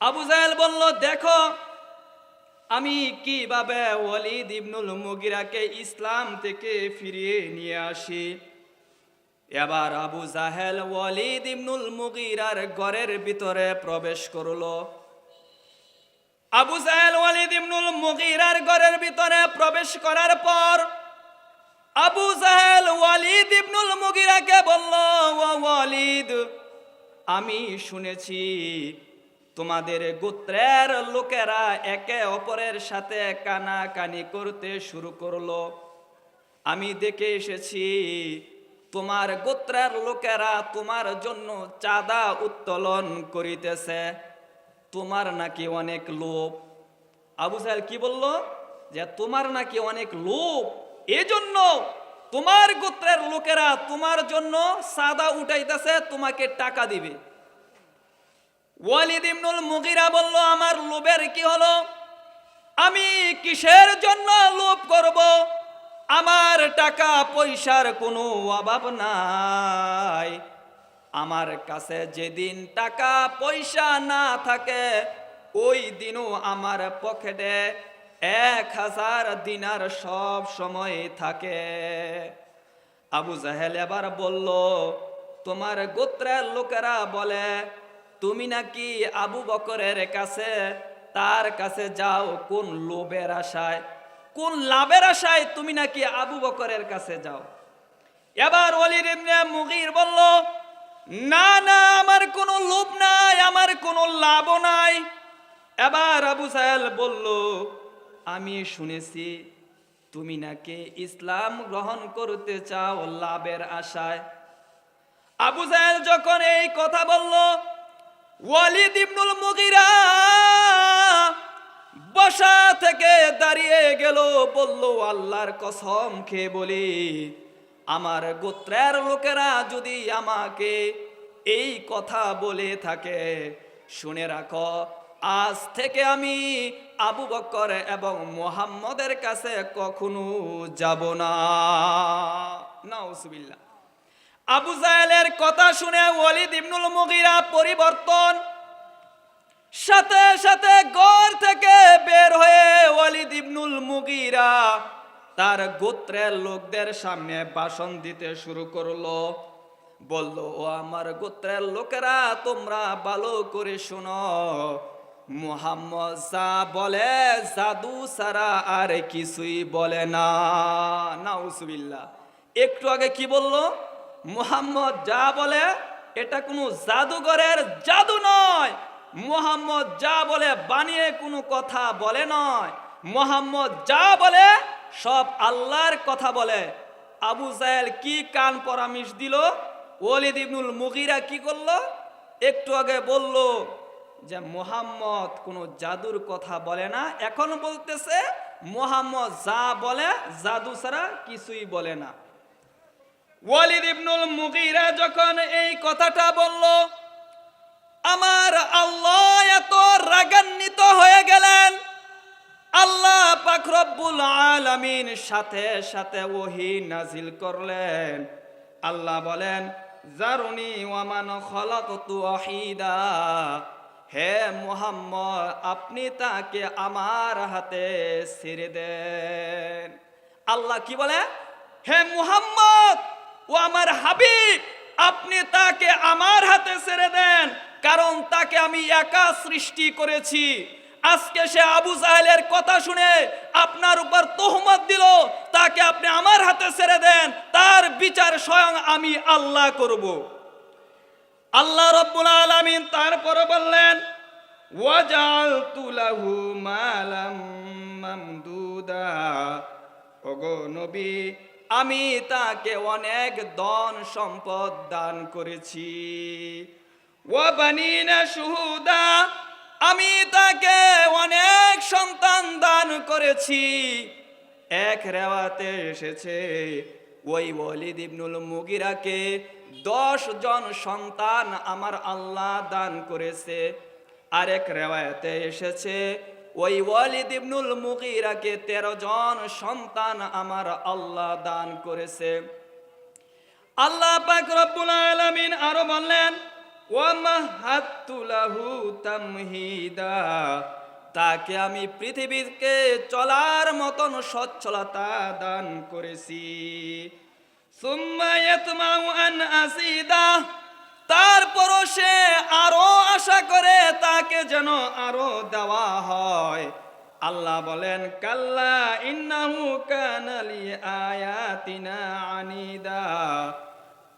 আবু জাহেল বলল, দেখো, আমি কীভাবে ওয়ালিদ ইবনুল মুগিরাকে ইসলাম থেকে ফিরিয়ে নিয়ে আসি? এবার আবু জাহেল ওয়ালিদ ইবনুল মুগিরার ঘরের ভিতরে প্রবেশ করল। আবু জাহেল ওয়ালিদ ইবনুল মুগিরার ঘরের ভিতরে প্রবেশ করার পর আবু জাহেল ওয়ালিদ ইবনুল মুগিরাকে বলল, ও ওয়ালিদ, আমি শুনেছি তোমাদের গোত্রের লোকেরা একে অপরের সাথে কানাকানি করতে শুরু করল। আমি দেখে এসেছি, তোমার গোত্রের লোকেরা তোমার জন্য চাঁদা উত্তোলন করিতেছে। তোমার নাকি অনেক লোভ। আবু সাহেল কি বলল? যে তোমার নাকি অনেক লোভ। এজন্য তোমার গোত্রের লোকেরা তোমার জন্য সাদা উঠাইতেছে, তোমাকে টাকা দিবে। ওয়ালিদ ইবনুল মুগিরা বলল, আমার লোভের কি হলো? আমি কিসের জন্য লোভ করব? আমার টাকা পয়সার কোনো অভাব নাই। আমার কাছে যেদিন টাকা পয়সা না থাকে, ওই দিনও আমার পকেটে এক হাজার দিনার সব সময় থাকে। আবু জাহেল এবার বলল, তোমার গোত্রের লোকেরা বলে তুমি নাকি আবু বকরের কাছে, তার কাছে যাও কোন লোভের আশায়? কোন লাভের আশায় তুমি নাকি আবু বকরের কাছে যাও? এবার অলির ইবনে মুগির বলল, না না, আমার কোনো লোভ নাই, আমার কোনো লাভও নাই। এবার আবু সাহেল বলল, আমি শুনেছি তুমি নাকি ইসলাম গ্রহণ করতে চাও লাভের আশায়। আবু সাহেল যখন এই কথা বলল ওয়ালিদ ইবনুল মুগিরা বসা থেকে দাঁড়িয়ে গেল, বলল, আল্লাহর কসম খেয়ে বলি, আমার গোত্রের লোকেরা যদি আমাকে এই কথা বলে থাকে, শুনে রাখো, আজ থেকে আমি আবু বকর এবং মোহাম্মদের কাছে কখনো যাব না। না আবু জাহেলের কথা শুনে ওয়ালিদ ইবনুল মুগিরা পরিবর্তন। সাথে সাথে ঘর থেকে বের হয়ে ওয়ালিদ ইবনুল মুগিরা তার গোত্রের লোকদের সামনে ভাষণ দিতে শুরু করল। বলল, ও আমার গোত্রের লোকেরা, তোমরা ভালো করে শোনো। মুহাম্মদ যা বলে, জাদু সারা আর কিছুই বলে না। নাউসুবিল্লাহ একটু আগে কি বলল? মুহাম্মদ যা বলে, এটা কোনো জাদুঘরের জাদু নয়। মুহাম্মদ যা বলে বানিয়ে কোনো কথা বলে নয়। মুহাম্মদ যা বলে, সব আল্লাহর কথা বলে। আবু জাহেল কি কান পরামর্শ দিল? ওলিদ ইবনুল মুগিরা কি করল? একটু আগে বলল যে, মোহাম্মদ কোনো জাদুর কথা বলে না। এখন বলতেছে, মোহাম্মদ যা বলে, জাদু ছাড়া কিছুই বলে না। ওয়ালিদ ইবনুল মুগিরা যখন এই কথাটা বলল, আমার আল্লাহ এত রাগান্বিত হয়ে গেলেন। আল্লাহ পাক রব্বুল আলামিন সাথে সাথে ওহি নাজিল করলেন। আল্লাহ বলেন, জারুনি ওয়ামান খলাকতু ওয়াহিদা। হে মুহাম্মদ, আপনি তাকে আমার হাতে ছেড়ে দেন। আল্লাহ কি বলে, হে মুহাম্মদ ও আমার হাবিব, আপনি তাকে আমার হাতে ছেড়ে দেন, কারণ তাকে আমি একা সৃষ্টি করেছি। আজকে সে আবু জাহেলের কথা শুনে আপনার উপর তোহমত দিল, তাকে আপনি আমার হাতে ছেড়ে দেন, তার বিচার স্বয়ং আমি আল্লাহ করব। আল্লাহ রব্বুল আলামিন তারপরে বললেন ওয়াজালতু লাহু মালাম মামদুদা। ওগো নবী আমি তাকে অনেক ধন সম্পদ দান করেছি। ও বানিনা সুহুদা, আমি তাকে অনেক সন্তান দান করেছি। এক রেওয়াতে এসেছে ওই ওয়ালিদ ইবনুল মুগিরাকে দশ জন সন্তান আমার আল্লাহ দান করেছে। আরেক রেওয়াতে এসেছে ওই ওয়ালিদ ইবনুল মুগিরাকে তেরো জন সন্তান আমার আল্লাহ দান করেছে। আল্লাহ পাক রব্বুল আলামিন আরও বললেন ওয়ামাহাত্তু লাহু তামহিদা। তাকে আমি পৃথিবীকে চলার মতন সচ্ছলতা দান করেছি। সুম্মা ইয়াতমাউ আন আসিদা তারপরও সে আরও আশা করে তাকে যেন আরও দেওয়া হয়। আল্লাহ বলেন, কাল্লা ইন্নাহু কানালি আয়াতিনা আনিদা।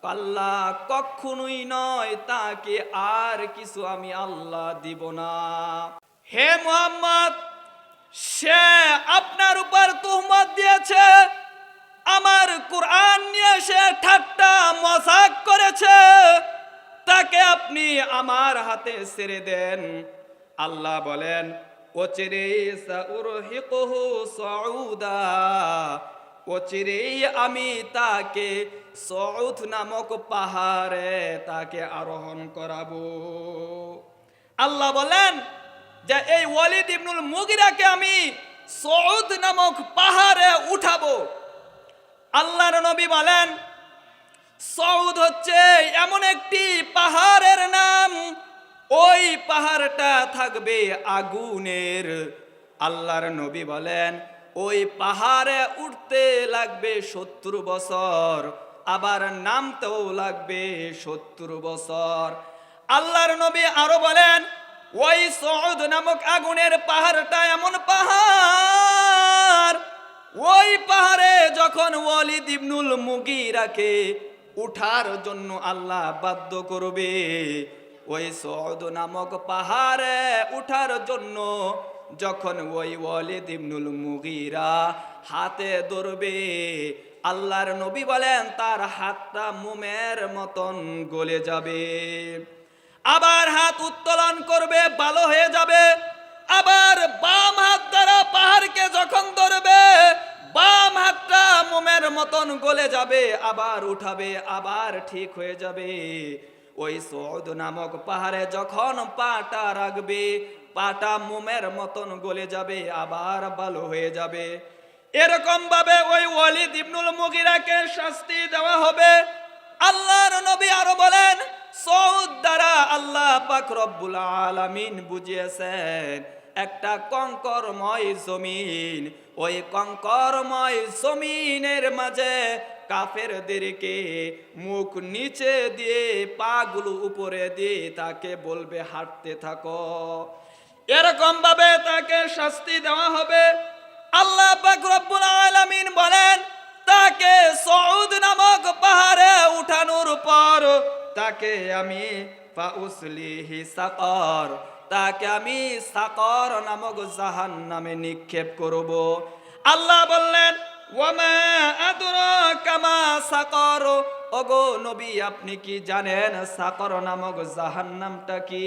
পাল্লা কখনোই নয়, তাকে আর কিছু আমি আল্লাহ দিব না। হে মোহাম্মদ, সে আপনার উপর তুহমত দিয়েছে, আমার কোরআন নিয়ে সে ঠাট্টা, মজাক করেছে। তাকে আপনি আমার হাতে ছেড়ে দেন। আল্লাহ বলেন অচিরেই আমি তাকে সৌথ নামক পাহাড়ে তাকে আরোহণ করাবো। আল্লাহ বলেন যে, এই ওয়ালিদ ইবনুল মুগিরাকে আমি সৌদ নামক পাহাড়ে উঠাবো। আল্লাহর নবী বলেন সৌদ হচ্ছে এমন একটি পাহাড়ের নাম। ওই পাহাড়টা থাকবে আগুনের। আল্লাহর নবী বলেন, ওই পাহাড়ে উঠতে লাগবে সত্তর বছর, আবার নামতেও লাগবে সত্তর বছর। আল্লাহর নবী আরও বলেন, ওই সৌদ নামক আগুনের পাহাড়টা এমন পাহাড়। ওই পাহাড়ে যখন ওয়ালিদ ইবনুল মুগিরাকে উঠার জন্য আল্লাহ বাধ্য করবে। ওই সদ নামক পাহাড়ে উঠার জন্য যখন ওই ওয়ালিদ ইবনুল মুগিরা হাতে ধরবে, আল্লাহর নবী বলেন, তার হাতটা মোমের মতন গলে যাবে। আবার হাত উত্তোলন করবে, ভালো হয়ে যাবে। আবার বাম হাত দ্বারা পাহাড়কে যখন ধরবে বাম হাতটা মোমের মতন গলে যাবে, আবার উঠাবে, আবার ঠিক হয়ে যাবে। ওই সৌদ নামক পাহাড়ে যখন পাটা রাখবে, পাটা মোমের মতন গলে যাবে, আবার ভালো হয়ে যাবে। এরকম ভাবে ওই ওয়ালিদ ইবনুল মুগিরাকে শাস্তি দেওয়া হবে। আল্লাহর নবী আরও বলেন, সৌদ দ্বারা আল্লাহ পাক রব্বুল আলামিন বুঝিয়েছেন, একটা কঙ্করময় জমিন ওই কঙ্করময় জমিনের মাঝে কাফেরদেরকে মুখ নিচে দিয়ে পাগুলো উপরে দিয়ে তাকে বলবে, হাঁটতে থাকো। এরকম ভাবে তাকে শাস্তি দেওয়া হবে। আল্লাহ পাক রব্বুল বলেন, তাকে সৌদ নামক পাহাড়ে উঠানোর পর তাকে আমি ফাউসলিহি সাকর তাকে আমি সাকর নামক জাহান নামে নিক্ষেপ করব। আল্লাহ বললেন, ওয়ামা আদরাকা মা সাকর? নবী, আপনি কি জানেন সাকর নামক জাহান্নামটা কি?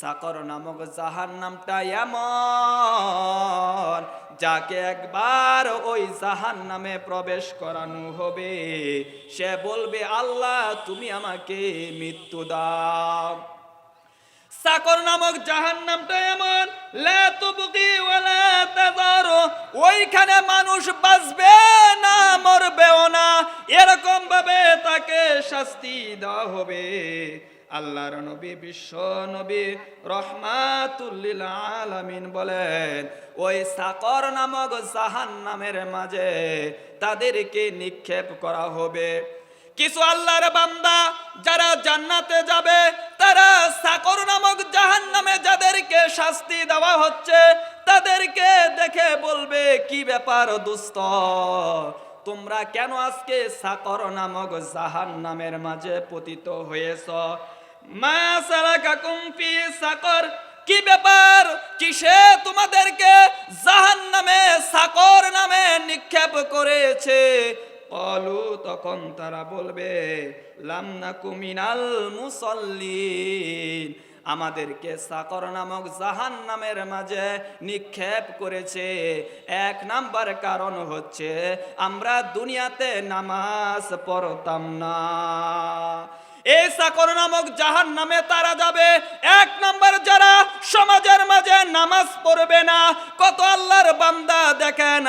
সাকর নামক জাহান্নামটা এমন যাকে একবার ওই জাহান নামে প্রবেশ করানো হবে। সে বলবে, আল্লাহ, তুমি আমাকে মৃত্যু দাও। সাকর নামক জাহান নামটা এমন ওইখানে মানুষ বাঁচবে না, মরবেও না। এরকম ভাবে তাকে শাস্তি দেওয়া হবে। আল্লাহর নবী, বিশ্ব নবী রহমাতুল্লিল আলামিন বলেন, ওই সাকর নামক জাহান নামের মাঝে তাদেরকে নিক্ষেপ করা হবে। কিছু আল্লাহর বান্দা যারা জান্নাতে যাবে তারা সাকর নামক জাহান নামে যাদেরকে শাস্তি দেওয়া হচ্ছে, তাদেরকে দেখে বলবে, কি ব্যাপার দুস্থ? তোমরা কেন আজকে সাকর নামক জাহান নামের মাঝে পতিত হয়েছ? মা সালাকাকুম ফি সাকর। কি ব্যাপার? কিসে তোমাদেরকে জাহান নামে সাকর নামে নিক্ষেপ করেছে? অলু তখন তারা বলবে লামনা কুমিনাল মুসল্লি আমাদেরকে সাকর নামক জাহান নামের মাঝে নিক্ষেপ করেছে। এক নাম্বার কারণ হচ্ছে, আমরা দুনিয়াতে নামাজ পড়তাম না। এই সাকর নামক জাহান নামে তারা যাবে। এক নাম্বার যারা সমাজের মাঝে নামাজ পড়বে না, কত আল্লাহর বান্দা দেখেন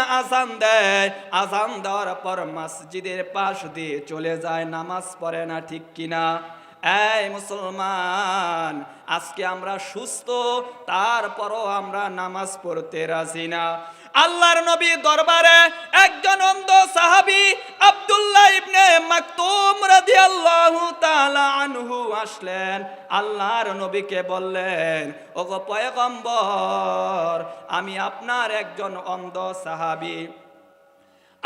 দেয়। দেওয়ার পর মসজিদের পাশ দিয়ে চলে যায়, নামাজ পড়ে না ঠিক কিনা? এই মুসলমান, আজকে আমরা সুস্থ, তারপরও আমরা নামাজ পড়তে রাজি না। আল্লাহর নবী দরবারে একজন অন্ধ সাহাবী আব্দুল্লাহ ইবনে মাকতুম রাদিয়াল্লাহু তাআলা আনহু আসলেন। আল্লাহর নবীকে বললেন, ওগো পয়গম্বর, আমি আপনার একজন অন্ধ সাহাবী।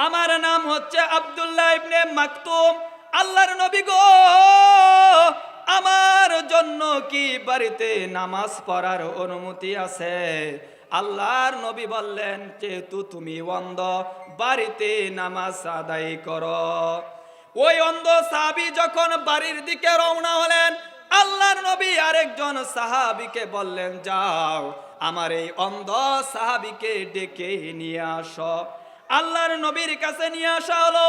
আমার নাম হচ্ছে আব্দুল্লাহ ইবনে মাকতুম। আল্লাহর নবী গো, আমার জন্য কি বাড়িতে নামাজ পড়ার অনুমতি আছে? আল্লাহর নবী বললেন, যেহেতু তুমি অন্ধ, বাড়িতে নামাজ আদায় করো। ওই অন্ধ সাহাবি যখন বাড়ির দিকে রওনা হলেন, আল্লাহর নবী আরেকজন সাহাবিকে বললেন, যাও, আমার এই অন্ধ সাহাবিকে ডেকে নিয়ে আসো। আল্লাহর নবীর কাছে নিয়ে আসা হলো।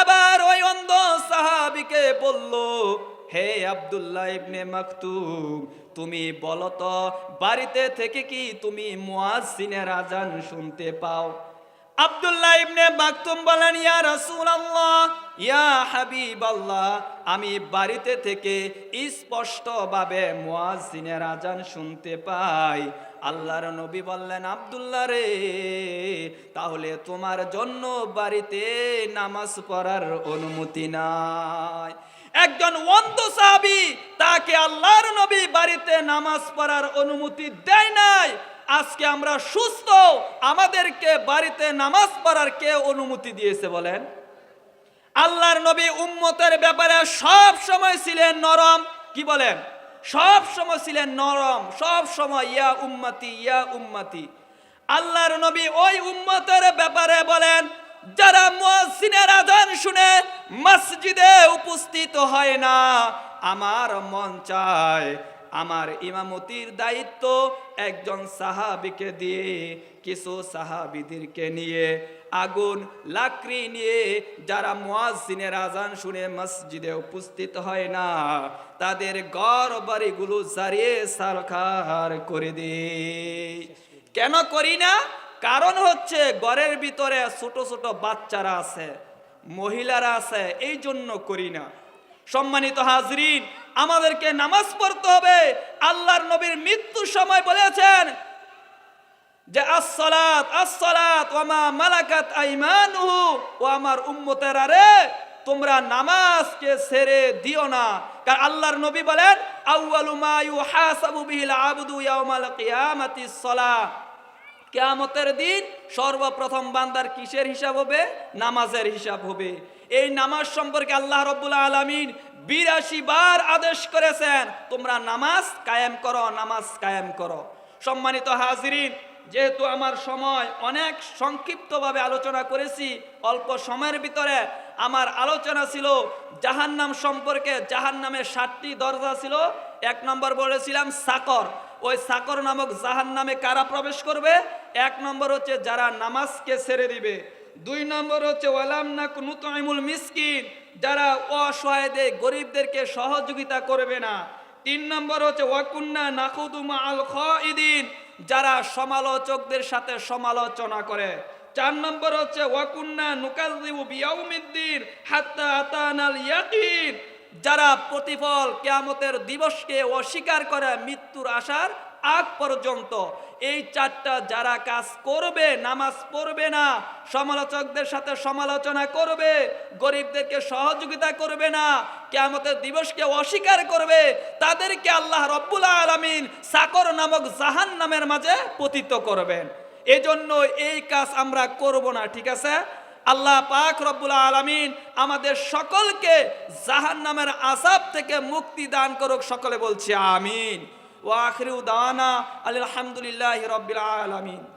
এবার ওই অন্ধ সাহাবিকে বলল, হে আব্দুল্লাহ ইবনে মাকতুম, তুমি বলো তো বাড়িতে থেকে কি তুমি মুয়াজ্জিনের আজান শুনতে পাও? আব্দুল্লাহ ইবনে মাকতুম বলেন, ইয়া রাসূলুল্লাহ, ইয়া হাবিবাল্লাহ, আমি বাড়িতে থেকে স্পষ্টভাবে মুয়াজ্জিনের আজান শুনতে পাই। আল্লাহর নবী বললেন, আব্দুল্লাহ রে, তাহলে তোমার জন্য বাড়িতে নামাজ পড়ার অনুমতি নাই। একজন অন্ধ সাহাবী তাকে আল্লাহর নবী বাড়িতে নামাজ পড়ার অনুমতি দেয় নাই। আজকে আমরা সুস্থ। আমাদেরকে বাড়িতে নামাজ পড়ার কে অনুমতি দিয়েছে বলেন? আল্লাহর নবী উম্মতের ব্যাপারে সব সময় ছিলেন নরম। কি বলেন? সব সময় ছিলেন নরম। সব সময় ইয়া উম্মতি ইয়া উম্মতি। আল্লাহর নবী ওই উম্মতের ব্যাপারে বলেন, যারা মুয়াজ্জিনের আজান শুনে মসজিদে উপস্থিত হয় না, আমার মন চায়, আমার ইমামতির দায়িত্ব একজন সাহাবিকে দিয়ে কিছু সাহাবিদেরকে নিয়ে আগুন, লাকড়ি নিয়ে যারা মুয়াজ্জিনের আজান শুনে মসজিদে উপস্থিত হয় না, তাদের ঘর বাড়িগুলো জারিয়ে সারখার করে দে কেন করি না? কারণ হচ্ছে ঘরের ভিতরে ছোট ছোট বাচ্চারা আছে, মহিলারা আছে এই জন্য করি না। সম্মানিত হাজরিন আমাদেরকে নামাজ পড়তে হবে। আল্লাহর নবীর মৃত্যুর সময় বলেছেন যে, আসসালাত আসসালাত ওমা মালাকাত আইমানুহু ও আমার উম্মতেরা রে, তোমরা নামাজকে ছেড়ে দিও না। কারণ আল্লাহর নবী বলেন, আউয়ালু মা ইউহাসাবু বিহিল আবদু ইয়াউমাল কিয়ামাতিস সালাহ কেয়ামতের দিন সর্বপ্রথম বান্দার কিসের হিসাব হবে? নামাজের হিসাব হবে। এই নামাজ সম্পর্কে আল্লাহ রব্বুল আলমিন বিরাশি বার আদেশ করেছেন, তোমরা নামাজ কায়েম করো, নামাজ কায়েম করো। সম্মানিত হাজিরিন, যেহেতু আমার সময় অনেক সংক্ষিপ্তভাবে আলোচনা করেছি, অল্প সময়ের ভিতরে আমার আলোচনা ছিল জাহান্নাম সম্পর্কে, জাহান্নামের সাতটি দরজা ছিল। এক নম্বর বলেছিলাম সাকর। ওই সাকর নামক জাহান নামে কারা প্রবেশ করবে? এক নম্বর হচ্ছে যারা নামাজকে ছেড়ে দিবে। দুই নম্বর হচ্ছে, ওয়ালাম না নুতইমুল মিসকিন যারা অসহায়দের গরিবদেরকে সহযোগিতা করবে না। তিন নম্বর হচ্ছে, ওয়াকুন্না নাকুদুমা আল খাইদিন যারা সমালোচকদের সাথে সমালোচনা করে। চার নম্বর হচ্ছে, ওয়াকুন্না নুকাযিবু বিয়াউমিদ্দিন হাত্তা আতানাল ইয়াকিন যারা প্রতিফল কেয়ামতের দিবসকে অস্বীকার করে মৃত্যুর আসার আগ পর্যন্ত। এই চারটা যারা কাজ করবে, নামাজ পড়বে না, সমালোচকদের সাথে সমালোচনা করবে, গরিবদেরকে সহযোগিতা করবে না, কেয়ামতের দিবসকে অস্বীকার করবে, তাদেরকে আল্লাহ রব্বুল আলমিন সাকর নামক জাহান নামের মাঝে পতিত করবেন। এজন্য এই কাজ আমরা করব না, ঠিক আছে? আল্লাহ পাক রব্বুল আলমিন আমাদের সকলকে জাহান নামের আসাব থেকে মুক্তি দান করুক, সকলে বলছি আমিন। ও আখরি দানা আলহামদুলিল্লাহ রব্বিল আলমিন